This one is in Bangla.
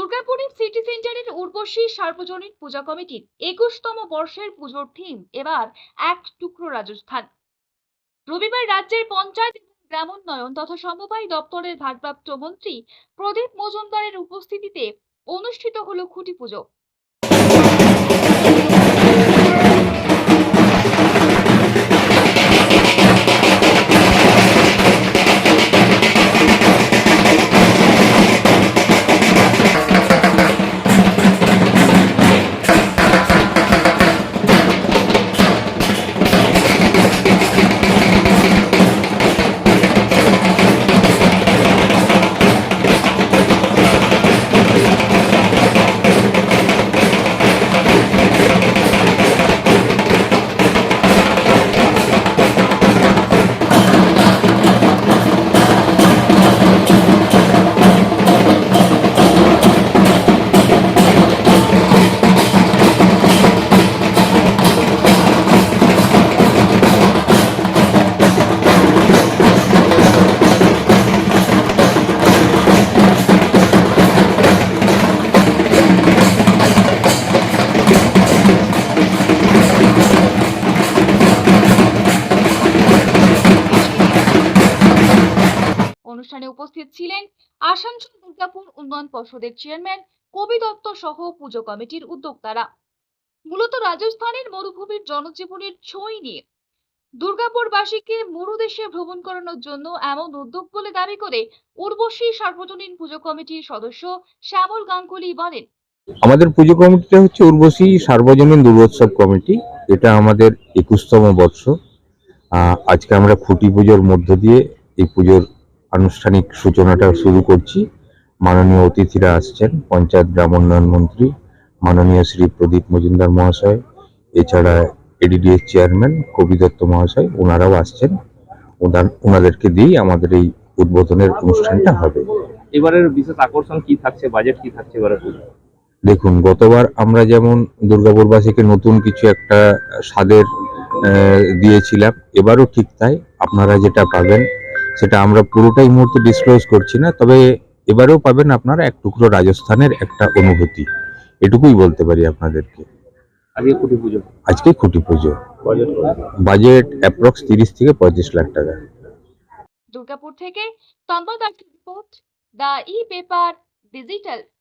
দুর্গাপুরের সিটি সেন্টারের উর্বশী সার্বজনীন পূজা কমিটির একুশতম বর্ষের পুজোর থিম এবার এক টুকরো রাজস্থান। রবিবার রাজ্যের পঞ্চায়েত গ্রামোন্নয়ন তথা সমবায় দপ্তরের ভারপ্রাপ্ত মন্ত্রী প্রদীপ মজুমদারের উপস্থিতিতে অনুষ্ঠিত হলো খুঁটি পুজো। অনুষ্ঠানে উপস্থিত ছিলেন আসানসোল দুর্গাপুর উন্নয়ন পর্ষদের চেয়ারম্যান কবি দত্ত সহ পুজো কমিটির উদ্যোক্তারা। মূলত রাজস্থানের মরুভূমির জনজীবনের ছই নিয়ে। দুর্গাপুরবাসীকে মরুদেশে ভ্রমণ করানোর জন্য এমন উদ্যোগ বলে দাবি করে উর্বশী সার্বজনীন পুজো কমিটির সদস্য শ্যামল গাঙ্গুলি বলেন, আমাদের পুজো কমিটিটা হচ্ছে উর্বশী সার্বজনীন দুর্গোৎসব কমিটি। এটা আমাদের একুশতম বর্ষ। আজকে আমরা খুঁটি পুজোর মধ্য দিয়ে এই পুজোর আনুষ্ঠানিক সূচনাটা শুরু করছি। মাননীয় অতিথিরা আসছেন পঞ্চায়েত গ্রাম উন্নয়ন মন্ত্রী মাননীয় শ্রী প্রদীপ মজুমদার মহাশয় এছাড়া এডিডিএস চেয়ারম্যান কবি দত্ত মহাশয় ওনারাও আসছেন। ওনাদেরকে দিয়েই আমাদের এই উদ্বোধনের অনুষ্ঠানটা হবে। এবারের বিশেষ আকর্ষণ কি থাকছে বাজেট কি থাকছে এবারে দেখুন গতবার আমরা যেমন দুর্গাপুরবাসীকে নতুন কিছু একটা স্বাদের দিয়েছিলাম এবারও ঠিক তাই। আপনারা যেটা পাবেন সেটা আমরা পুরোটাই মুহূর্তে ডিসক্লোজ করছি না তবে এবারেও পাবেন আপনারা এক টুকরো রাজস্থানের একটা অনুভূতি। এটুকুই বলতে পারি আপনাদেরকে। আজকে কুটি পুজো। আজকে খুঁটি পুজো। বাজেট বাজেট অ্যাপ্রক্স তিরিশ থেকে পঁয়ত্রিশ লাখ টাকা। দুর্গাপুর থেকে Tanmoy report the e paper digital